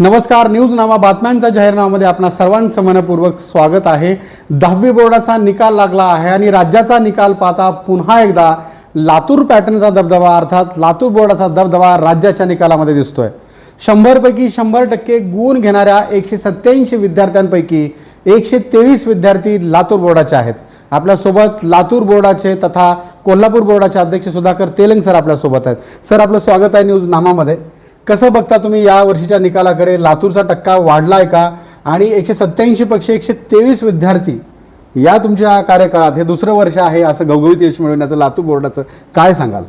नमस्कार न्यूज नामा बातम्यांच्या जाहीरनाम्यामध्ये आपणा सर्वांचं मनपूर्वक स्वागत आहे. दहावी बोर्डाचा निकाल लागला आहे आणि राज्याचा निकाल पाहता पुन्हा एकदा लातूर पॅटर्नचा दबदबा अर्थात लातूर बोर्डाचा दबदबा राज्याच्या निकालामध्ये दिसतोय. शंभरपैकी शंभर टक्के गुण घेणाऱ्या एकशे सत्याऐंशी विद्यार्थ्यांपैकी एकशे तेवीस विद्यार्थी लातूर बोर्डाचे आहेत. आपल्यासोबत लातूर बोर्डाचे तथा कोल्हापूर बोर्डाचे अध्यक्ष सुधाकर तेलंग सर आपल्यासोबत आहेत. सर आपलं स्वागत आहे न्यूज नामामध्ये. कसं बघता तुम्ही या वर्षीच्या निकालाकडे? लातूरचा टक्का वाढलाय का? आणि एकशे सत्याऐंशी पक्षी एकशे तेवीस विद्यार्थी या तुमच्या कार्यकाळात हे दुसरं वर्ष आहे असं घवघवीत यश मिळवण्याचं लातूर बोर्डाचं काय सांगाल?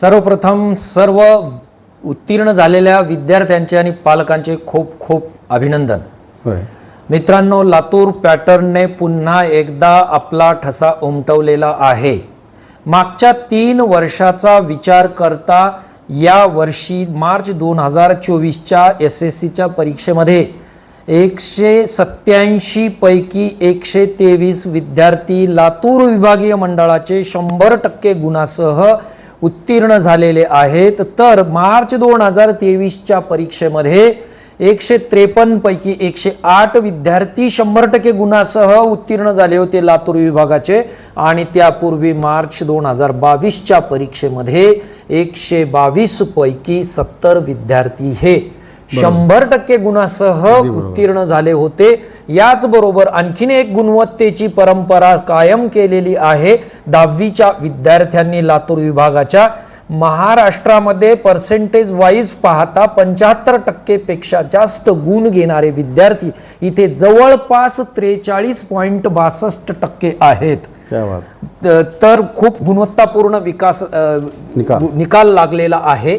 सर्वप्रथम सर्व उत्तीर्ण झालेल्या विद्यार्थ्यांचे आणि पालकांचे खूप खूप अभिनंदन. होय. मित्रांनो लातूर पॅटर्नने पुन्हा एकदा आपला ठसा उमटवलेला आहे. मागच्या तीन वर्षाचा विचार करता या वर्षी मार्च दोन हजार चोवीसच्या एस एस सीच्या परीक्षेमध्ये एकशे सत्याऐंशी पैकी एकशे तेवीस विद्यार्थी लातूर विभागीय मंडळाचे शंभर टक्के गुणासह उत्तीर्ण झालेले आहेत. तर मार्च दोन हजार तेवीसच्या परीक्षेमध्ये एकशे त्रेपन्नपैकी एकशे आठ विद्यार्थी शंभर टक्के गुणासह उत्तीर्ण झाले होते लातूर विभागाचे. आणि त्यापूर्वी मार्च दोन हजार बावीसच्या परीक्षेमध्ये एकशे बावीस पैकी सत्तर विद्यार्थी हे. शंभर टक्के गुणासह उत्तीर्ण झाले होते. याचबरोबर आणखीन एक गुणवत्तेची परंपरा कायम केलेली आहे दहावीच्या विद्यार्थ्यांनी लातूर विभागाच्या. महाराष्ट्रामध्ये पर्सेंटेज वाईज पाहता पंच्याहत्तर टक्केपेक्षा जास्त गुण घेणारे विद्यार्थी इथे जवळपास त्रेचाळीस पॉईंट बासष्ट टक्के आहेत. तर खूप गुणवत्तापूर्ण विकास निकाल. लागलेला आहे.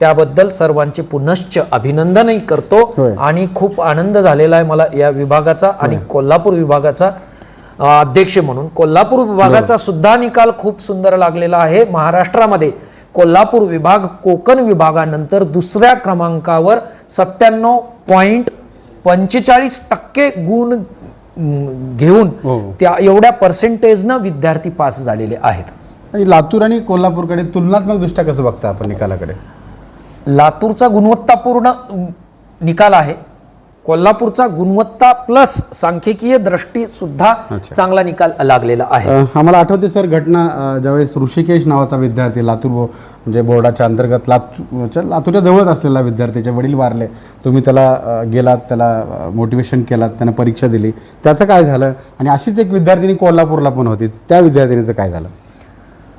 त्याबद्दल सर्वांचे पुनश्च अभिनंदनही करतो. आणि खूप आनंद झालेला आहे मला या विभागाचा आणि कोल्हापूर विभागाचा अध्यक्ष म्हणून. कोल्हापूर विभागाचा सुद्धा निकाल खूप सुंदर लागलेला आहे. महाराष्ट्रामध्ये कोल्हापूर विभाग कोकण विभागानंतर दुसऱ्या क्रमांकावर सत्त्याण्णव पॉईंट पंचेचाळीस टक्के गुण घेऊन हो. त्या एवढ्या पर्सेंटेजनं विद्यार्थी पास झालेले आहेत आणि लातूर आणि कोल्हापूरकडे तुलनात्मक दृष्ट्या कसं बघता आपण निकालाकडे लातूरचा गुणवत्तापूर्ण निकाल आहे कोल्हापूरचा गुणवत्ता प्लस सांख्यिकीय दृष्टी सुद्धा. चांगला निकाल लागलेला आहे आम्हाला आठवते सर घटना ज्यावेळेस ऋषिकेश नावाचा विद्यार्थी लातूर म्हणजे बोर्डाच्या अंतर्गत लातूरच्या म्हणजे लातूरच्या जवळच असलेला विद्यार्थ्याचे वडील वारले. तुम्ही त्याला गेलात त्याला मोटिवेशन केलात त्यानं परीक्षा दिली. त्याचं काय झालं? आणि अशीच एक विद्यार्थिनी कोल्हापूरला पण होती. त्या विद्यार्थिनीचं काय झालं?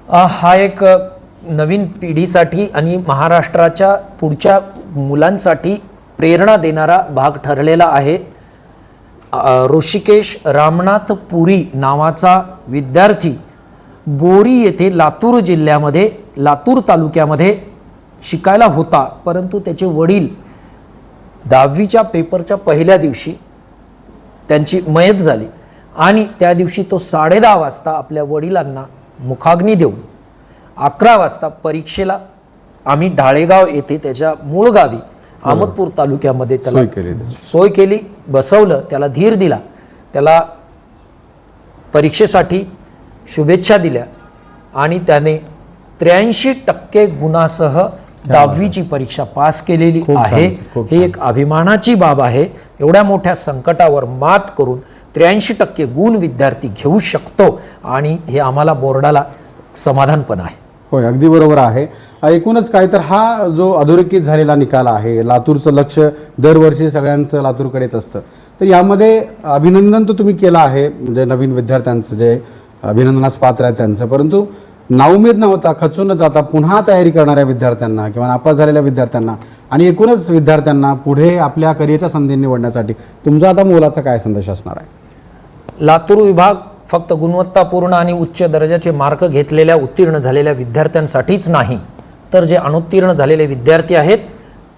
हा एक नवीन पिढीसाठी आणि महाराष्ट्राच्या पुढच्या मुलांसाठी प्रेरणा देणारा भाग ठरलेला आहे. ऋषिकेश रामनाथ पुरी नावाचा विद्यार्थी बोरी येथे लातूर जिल्ह्यामध्ये लातूर तालुक्यामध्ये शिकायला होता परंतु त्याचे वडील दहावीच्या पेपरच्या पहिल्या दिवशी त्यांची मयत झाली आणि त्या दिवशी तो साडेदहा वाजता आपल्या वडिलांना मुखाग्नी देऊन अकरा वाजता परीक्षेला आम्ही ढाळेगाव येथे त्याच्या मूळ गावी अहमदपूर तालुक्यामध्ये त्याला सोय केली त्याची. सोय केली बसवलं त्याला धीर दिला त्याला परीक्षेसाठी शुभेच्छा दिल्या आणि त्याने त्र्याऐंशी टक्के गुणासह दहावीची परीक्षा पास केलेली आहे. ही एक अभिमानाची बाब आहे. एवढ्या मोठ्या संकटावर मात करून त्र्याऐंशी टक्के गुण विद्यार्थी घेऊ शकतो आणि हे आम्हाला बोर्डाला समाधान पण आहे. होय अगदी बरोबर आहे. एकूणच काय तर हा जो अधोरेखित झालेला निकाल आहे लातूरचं लक्ष दरवर्षी सगळ्यांचं लातूरकडेच असतं. तर यामध्ये अभिनंदन तर तुम्ही केलं आहे म्हणजे नवीन विद्यार्थ्यांचं जे अभिनंदनास पात्र आहे त्यांचं. परंतु नाउमेद न होता खचून न जाता पुन्हा तयारी करणाऱ्या विद्यार्थ्यांना किंवा नापास झालेल्या विद्यार्थ्यांना आणि एकूणच विद्यार्थ्यांना पुढे आपल्या करिअरच्या संधी निवडण्यासाठी तुमचा आता मोलाचा काय संदेश असणार आहे? लातूर विभाग फक्त गुणवत्तापूर्ण आणि उच्च दर्जाचे मार्क घेतलेल्या उत्तीर्ण झालेल्या विद्यार्थ्यांसाठीच नाही तर जे अनुत्तीर्ण झालेले विद्यार्थी आहेत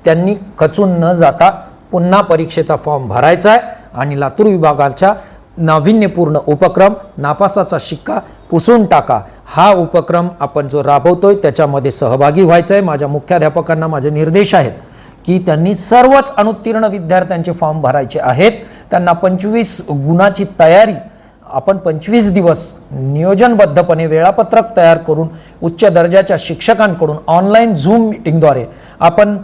त्यांनी खचून न जाता पुन्हा परीक्षेचा फॉर्म भरायचा आहे आणि लातूर विभागाच्या नाविन्यपूर्ण उपक्रम नापासाचा शिक्का पुसून टाका. हा उपक्रम आपण जो राबवतोय त्याच्यामध्ये सहभागी व्हायचं आहे माझ्या मुख्याध्यापकांना माझे निर्देश आहेत की त्यांनी सर्वच अनुत्तीर्ण विद्यार्थ्यांचे फॉर्म भरायचे आहेत. त्यांना पंचवीस गुणाची तयारी आपण पंचवीस दिवस नियोजनबद्धपणे वेळापत्रक तयार करून उच्च दर्जाच्या शिक्षकांकडून ऑनलाईन झूम मिटिंगद्वारे आपण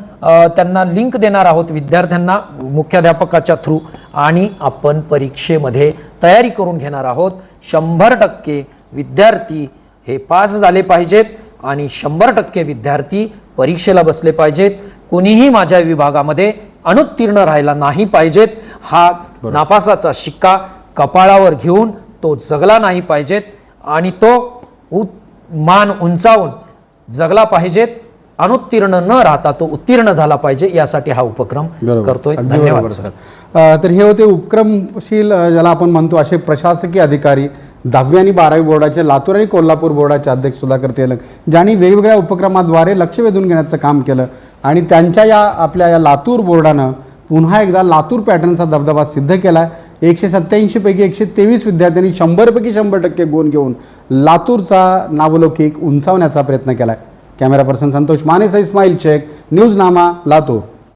त्यांना लिंक देणार आहोत विद्यार्थ्यांना मुख्याध्यापकाच्या थ्रू. आणि आपण परीक्षेमध्ये तयारी करून घेणार आहोत. शंभर टक्के विद्यार्थी हे पास झाले पाहिजेत आणि शंभर टक्के विद्यार्थी परीक्षेला बसले पाहिजेत. कुणीही माझ्या विभागामध्ये अनुत्तीर्ण राहायला नाही पाहिजेत. हा नापासाचा शिक्का कपाळावर घेऊन तो जगला नाही पाहिजेत आणि तो उ मान उंचावून जगला पाहिजेत. अनुत्तीर्ण न राहता तो उत्तीर्ण झाला पाहिजे यासाठी हा उपक्रम करतोय. धन्यवाद सर. तर हे होते उपक्रमशील ज्याला आपण म्हणतो असे प्रशासकीय अधिकारी दहावी आणि बारावी बोर्डाचे लातूर आणि कोल्हापूर बोर्डाचे अध्यक्ष सुधाकर तेलंग ज्यांनी वेगवेगळ्या उपक्रमाद्वारे लक्ष वेधून घेण्याचं काम केलं. आणि त्यांच्या या आपल्या या लातूर बोर्डानं पुन्हा एकदा लातूर पॅटर्नचा दबदबा सिद्ध केला आहे एकशे सत्त्याऐंशीपैकी एकशे तेवीस विद्यार्थ्यांनी शंभरपैकी शंभर टक्के गुण घेऊन लातूरचा नावलौकिक उंचावण्याचा प्रयत्न केला आहे કેમેરા પર્સન સંતોષ માની સહ ઇસ્માઇલ શેખ ન્યૂઝ નામા લાતુર.